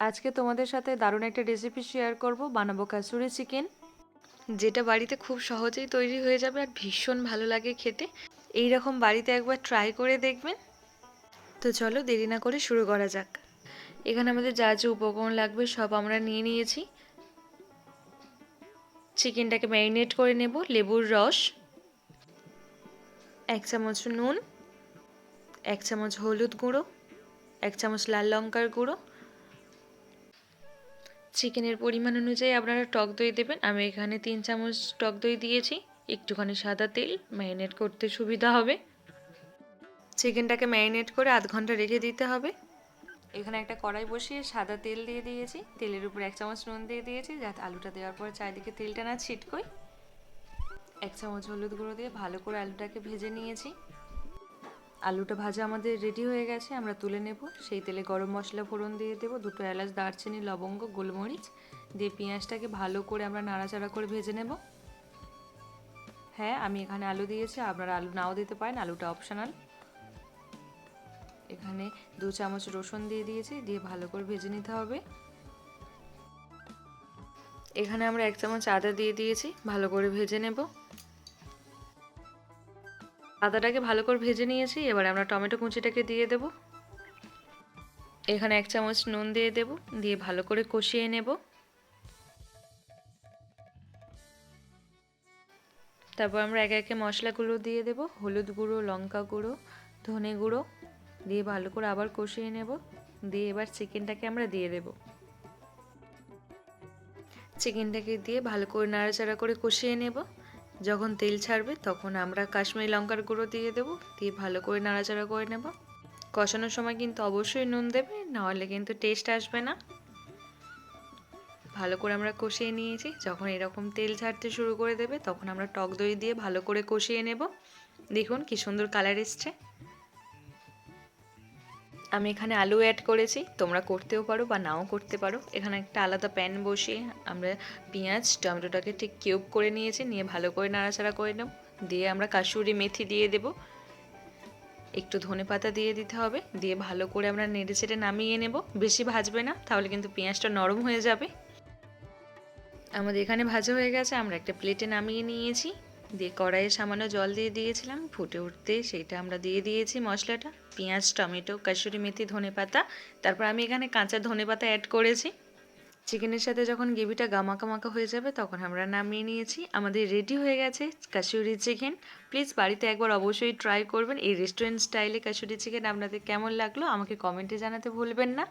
আজকে তোমাদের সাথে দারুণ একটা রেসিপি শেয়ার করব, বানাবো কাসুরি চিকেন। যেটা বাড়িতে খুব সহজেই তৈরি হয়ে যাবে আর ভীষণ ভালো লাগে খেতে। এই রকম বাড়িতে একবার ট্রাই করে দেখবেন। তো চলো দেরি না করে শুরু করা যাক। এখানে আমাদের যা যা উপকরণ লাগবে সব আমরা নিয়ে নিয়েছি। চিকেনটাকে ম্যারিনেট করে নেব, লেবুর রস, এক চামচ নুন, এক চামচ হলুদ গুঁড়ো, এক চামচ লাল লঙ্কার গুঁড়ো চিকেনের পরিমাণ অনুযায়ী আপনারা টক দই দেবেন। আমি এখানে তিন চামচ টক দই দিয়েছি। একটুখানি সাদা তেল ম্যারিনেট করতে সুবিধা হবে। চিকেনটাকে ম্যারিনেট করে আধ ঘণ্টা রেখে দিতে হবে। এখানে একটা কড়াই বসিয়ে সাদা তেল দিয়ে দিয়েছি। তেলের উপর এক চামচ নুন দিয়ে দিয়েছি, যাতে আলুটা দেওয়ার পর চারিদিকে তেলটা না ছিটকোয়। এক চামচ হলুদ গুঁড়ো দিয়ে ভালো করে আলুটাকে ভেজে নিয়েছি। আলুটা ভাজা আমাদের রেডি হয়ে গেছে, আমরা তুলে নেব। সেই তেলে গরম মশলা ফোড়ন দিয়ে দেবো, দুটো এলাচ, দারচিনি, লবঙ্গ, গোলমরিচ দিয়ে পেঁয়াজটাকে ভালো করে আমরা নাড়াচাড়া করে ভেজে নেব। হ্যাঁ আমি এখানে আলু দিয়েছি, আপনারা আলু নাও দিতে পারেন, আলুটা অপশনাল এখানে দু চামচ রসুন দিয়ে দিয়েছি, দিয়ে ভালো করে ভেজে নিতে হবে। এখানে আমরা এক চামচ আদা দিয়ে দিয়েছি, ভালো করে ভেজে নেব। আদাটাকে ভালো করে ভেজে নিয়েছি, এবার আমরা টমেটো কুচিটাকে দিয়ে দেব। এখানে এক চামচ নুন দিয়ে দেব, দিয়ে ভালো করে কষিয়ে নেব। তারপর আমরা একে একে মশলাগুলো দিয়ে দেব, হলুদ গুঁড়ো, লঙ্কা গুঁড়ো, ধনে গুঁড়ো, দিয়ে ভালো করে আবার কষিয়ে নেব, দিয়ে এবার চিকেনটাকে আমরা দিয়ে দেব। চিকেনটাকে দিয়ে ভালো করে নাড়াচাড়া করে কষিয়ে নেব। যখন তেল ছাড়বে তখন আমরা কাশ্মীরি লঙ্কার গুঁড়ো দিয়ে দেবো, দিয়ে ভালো করে নাড়াচাড়া করে নেব। কষানোর সময় কিন্তু অবশ্যই নুন দেবে, নাহলে কিন্তু টেস্ট আসবে না। ভালো করে আমরা কষিয়ে নিয়েছি, যখন এরকম তেল ছাড়তে শুরু করে দেবে তখন আমরা টক দই দিয়ে ভালো করে কষিয়ে নেব। দেখুন কি সুন্দর কালার এসছে। আমি এখানে আলু অ্যাড করেছি। তোমরা করতেও পারো বা নাও করতে পারো। এখানে একটা আলাদা প্যান বসিয়ে আমরা পেঁয়াজ, টমেটোটাকে ঠিক কিউব করে নিয়েছি। নিয়ে ভালো করে নাড়াচাড়া করে নেব। দিয়ে আমরা কাসুরি মেথি দিয়ে দেব। একটু ধনে পাতা দিয়ে দিতে হবে। দিয়ে ভালো করে আমরা নেড়ে চেড়ে নামিয়ে নেব। বেশি ভাজবে না, তাহলে কিন্তু পেঁয়াজটা নরম হয়ে যাবে। আমাদের এখানে ভাজা হয়ে গেছে। আমরা একটা প্লেটে নামিয়ে নিয়েছি। দিয়ে কড়াইয়ে সামান্য জল দিয়ে দিয়েছিলাম। ফুটে উঠতে সেইটা আমরা দিয়ে দিয়েছি মশলাটা। পেঁয়াজ, টমেটো, কাসুরি মেথি, ধনে পাতা। তারপর আমি এখানে কাঁচা ধনে পাতা অ্যাড করেছি। চিকেনের সাথে যখন গ্রেভিটা গামাকা মাকা হয়ে যাবে তখন আমরা নামিয়ে নিয়েছি। আমাদের রেডি হয়ে গেছে কাসুরি চিকেন। প্লিজ বাড়িতে একবার অবশ্যই ট্রাই করবেন। এই রেস্টুরেন্ট স্টাইলে কাসুরি চিকেন আপনাদের কেমন লাগল আমাকে কমেন্টে জানাতে ভুলবেন না।